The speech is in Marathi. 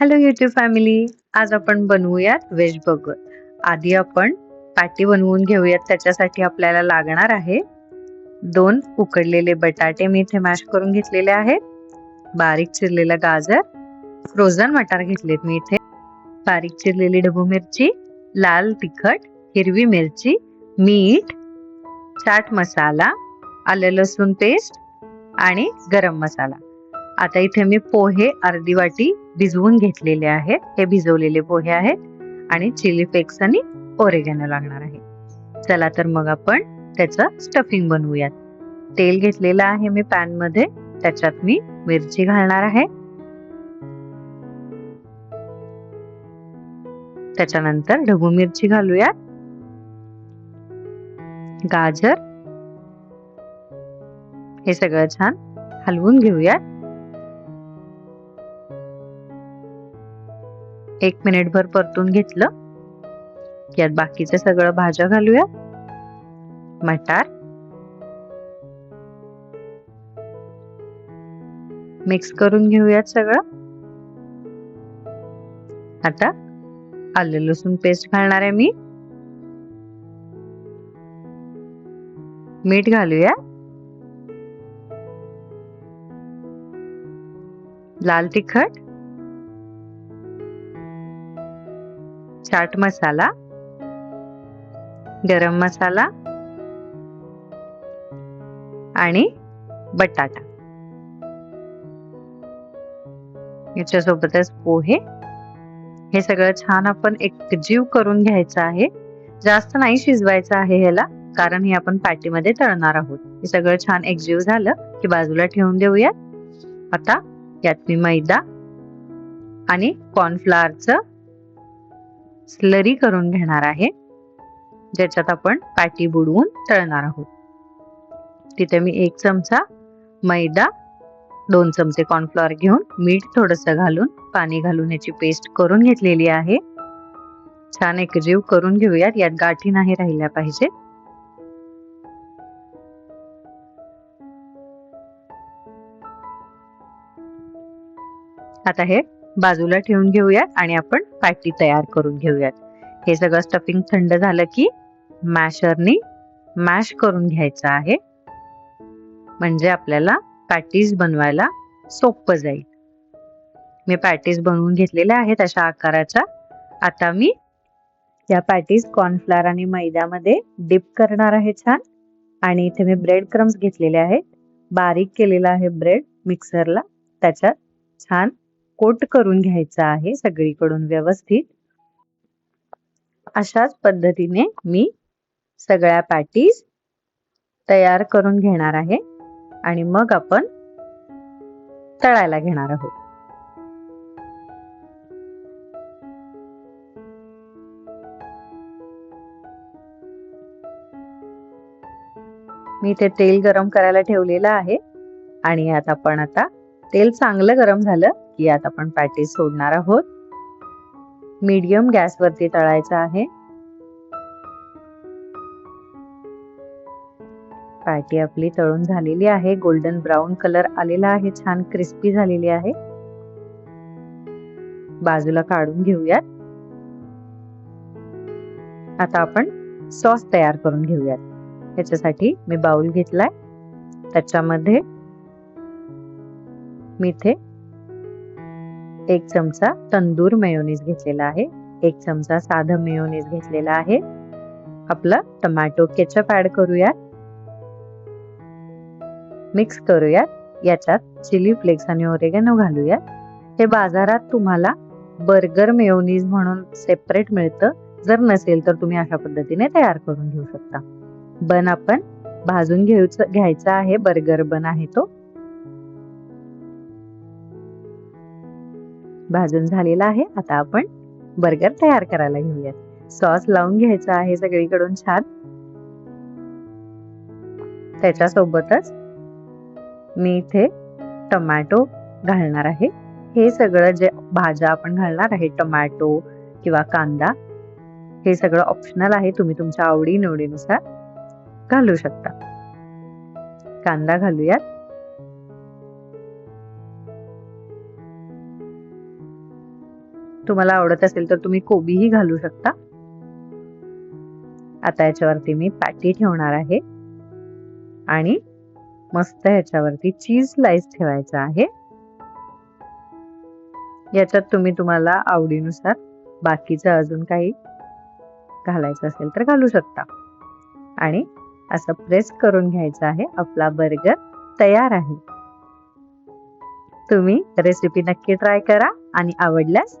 हॅलो युट्यूब फॅमिली आज आपण बनवूयात व्हेज बर्गर आधी आपण पॅटी बनवून घेऊयात. त्याच्यासाठी आपल्याला लागणार आहे दोन उकडलेले बटाटे. मी इथे मॅश करून घेतलेले आहेत. बारीक चिरलेला गाजर. फ्रोझन मटार घेतलेत मी इथे. बारीक चिरलेली ढबू मिरची लाल तिखट हिरवी मिरची मीठ चाट मसाला आलं लसूण पेस्ट आणि गरम मसाला. आता इथे मी पोहे अर्धी वाटी भिजवून घेतलेले आहेत. हे भिजवलेले पोहे आहेत आणि चिली फ्लेक्स आणि ओरेगॅनो लागणार आहे. चला तर मग आपण त्याचं स्टफिंग बनवूयात. तेल घेतलेलं आहे मी पॅनमध्ये. त्याच्यात मी मिरची घालणार आहे. त्याच्यानंतर ढबू मिरची घालूयात. गाजर. हे सगळं छान हलवून घेऊयात. एक मिनिटभर परतून घेतलं. यात बाकीचं सगळं भाज्या घालूया. मटार. मिक्स करून घेऊयात सगळं. आता आलं लसूण पेस्ट घालणार आहे मी. मीठ घालूया. लाल तिखट. चाट मसाला गरम मसाला आणि बटाटा. याच्यासोबतच पोहे. हे सगळं छान आपण एकजीव करून घ्यायचं आहे. जास्त नाही शिजवायचं आहे ह्याला कारण हे आपण पॅटीमध्ये तळणार आहोत. हे सगळं छान एकजीव झालं की बाजूला ठेवून देऊयात. आता यात मी मैदा आणि कॉर्नफ्लॉरचं स्लरी करून घेणार आहे ज्याच्यात आपण पॅटी बुडवून तळणार आहोत. तिथे मी एक चमचा मैदा दोन चमचे कॉर्नफ्लॉवर घेऊन मीठ थोडंसं घालून पाणी घालून याची पेस्ट करून घेतलेली आहे. छान एकजीव करून घेऊयात यात गाठी नाही राहिल्या पाहिजे. आता हे बाजूला ठेवून घेऊयात आणि आपण पॅटी तयार करून घेऊयात. हे सगळं स्टफिंग थंड झालं की मॅशरनी मॅश करून घ्यायचं आहे. म्हणजे आपल्याला पॅटीज बनवायला सोपं जाईल. मी पॅटीज बनवून घेतलेल्या आहेत अशा आकाराच्या. आता मी या पॅटीज कॉर्नफ्लावर आणि मैद्यामध्ये डिप करणार आहे छान. आणि इथे मी ब्रेड क्रम्स घेतलेले आहेत. बारीक केलेला आहे ब्रेड मिक्सरला त्याच्यात छान कोट करून घ्यायचा आहे सगळीकडून व्यवस्थित. अशाच पद्धतीने मी सगळ्या पॅटीज तयार करून घेणार आहे आणि मग आपण तळायला घेणार आहोत. मी इथे तेल गरम करायला ठेवलेलं आहे आणि यात आपण आता तेल चांगलं गरम झालं की यात आपण पॅटीस सोडणार आहोत. मीडियम गॅसवरती तळायचं आहे. पॅटी आपली तळून झालेली आहे. गोल्डन ब्राऊन कलर आलेला आहे. छान क्रिस्पी झालेली आहे. बाजूला काढून घेऊयात. आता आपण सॉस तयार करून घेऊयात. याच्यासाठी मी बाउल घेतलाय. त्याच्यामध्ये मिथे एक चमचा तंदूर मेयोनीज घेतलेला आहे. एक चमचा साधं मेयोनीज घेतलेला आहे. आपला टमॅटो केचप ऍड करूयात. मिक्स करूयात. याच्यात चिली फ्लेक्स आणि ओरेगॅनो घालूयात. हे बाजारात तुम्हाला बर्गर मेयोनीज म्हणून सेपरेट मिळतं. जर नसेल तर तुम्ही अशा पद्धतीने तयार करून घेऊ शकता. बन आपण भाजून घ्यायचं घ्यायचा आहे. बर्गर बन आहे तो. भाजून झालेला आहे. आता आपण बर्गर तयार करायला घेऊयात. सॉस लावून घ्यायचा आहे सगळीकडून छान. त्याच्यासोबतच मी इथे टोमॅटो घालणार आहे. हे सगळं जे भाज्या आपण घालणार आहे टोमॅटो किंवा कांदा हे सगळं ऑप्शनल आहे. तुम्ही तुमच्या आवडी निवडीनुसार घालू शकता. कांदा घालूयात. तुम्हाला आवडत असेल तर तुम्ही कोबीही घालू शकता. आता याच्यावरती मी पॅटी ठेवणार आहे. आणि मस्त ह्याच्यावरती चीज स्लाइस ठेवायचा आहे. याच्यात तुम्ही तुम्हाला आवडीनुसार बाकीचं अजून काही घालायचं असेल तर घालू शकता. आणि असं प्रेस करून घ्यायचं आहे. आपला बर्गर तयार आहे. तुम्ही रेसिपी नक्की ट्राय करा आणि आवडल्यास